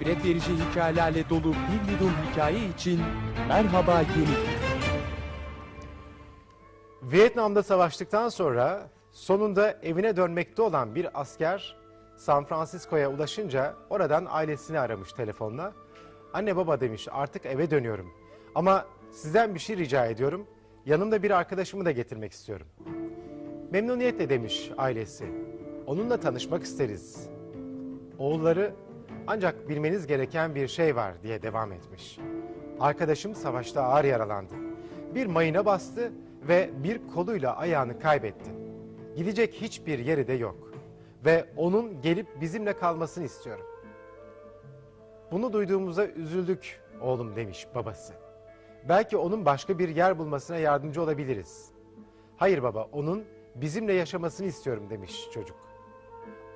ibret verici hikayelerle dolu bir yudum hikaye için merhaba yeni. Vietnam'da savaştıktan sonra sonunda evine dönmekte olan bir asker San Francisco'ya ulaşınca oradan ailesini aramış telefonla. Anne baba demiş artık eve dönüyorum ama sizden bir şey rica ediyorum. Yanımda bir arkadaşımı da getirmek istiyorum. Memnuniyetle demiş ailesi. Onunla tanışmak isteriz. Oğulları ancak bilmeniz gereken bir şey var diye devam etmiş. Arkadaşım savaşta ağır yaralandı. Bir mayına bastı ve bir koluyla ayağını kaybetti. Gidecek hiçbir yeri de yok. Ve onun gelip bizimle kalmasını istiyorum. Bunu duyduğumuzda üzüldük oğlum demiş babası. Belki onun başka bir yer bulmasına yardımcı olabiliriz. Hayır baba onun bizimle yaşamasını istiyorum demiş çocuk.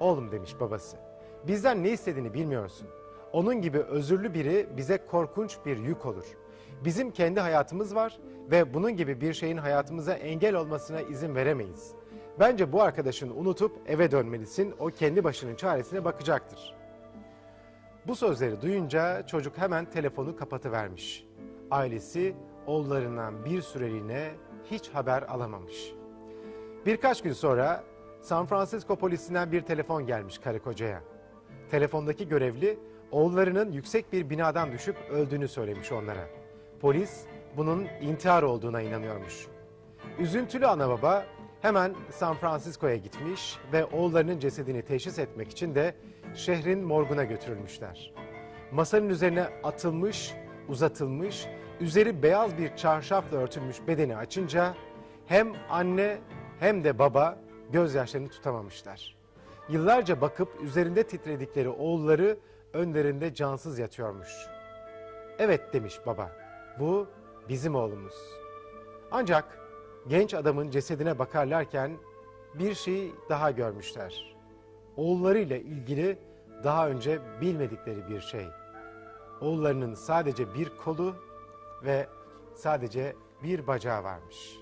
Oğlum demiş babası. Bizden ne istediğini bilmiyorsun. Onun gibi özürlü biri bize korkunç bir yük olur. Bizim kendi hayatımız var ve bunun gibi bir şeyin hayatımıza engel olmasına izin veremeyiz. Bence bu arkadaşını unutup eve dönmelisin. O kendi başının çaresine bakacaktır. Bu sözleri duyunca çocuk hemen telefonu kapatıvermiş. Ailesi oğullarından bir süreliğine hiç haber alamamış. Birkaç gün sonra San Francisco polisinden bir telefon gelmiş karı kocaya. Telefondaki görevli oğullarının yüksek bir binadan düşüp öldüğünü söylemiş onlara. Polis bunun intihar olduğuna inanıyormuş. Üzüntülü ana baba hemen San Francisco'ya gitmiş ve oğullarının cesedini teşhis etmek için de şehrin morguna götürülmüşler. Masanın üzerine atılmış, uzatılmış, üzeri beyaz bir çarşafla örtülmüş bedeni açınca hem anne hem de baba gözyaşlarını tutamamışlar. Yıllarca bakıp üzerinde titredikleri oğulları önlerinde cansız yatıyormuş. Evet demiş baba, bu bizim oğlumuz. Ancak genç adamın cesedine bakarlarken bir şey daha görmüşler. Oğullarıyla ilgili daha önce bilmedikleri bir şey. Oğullarının sadece bir kolu ve sadece bir bacağı varmış.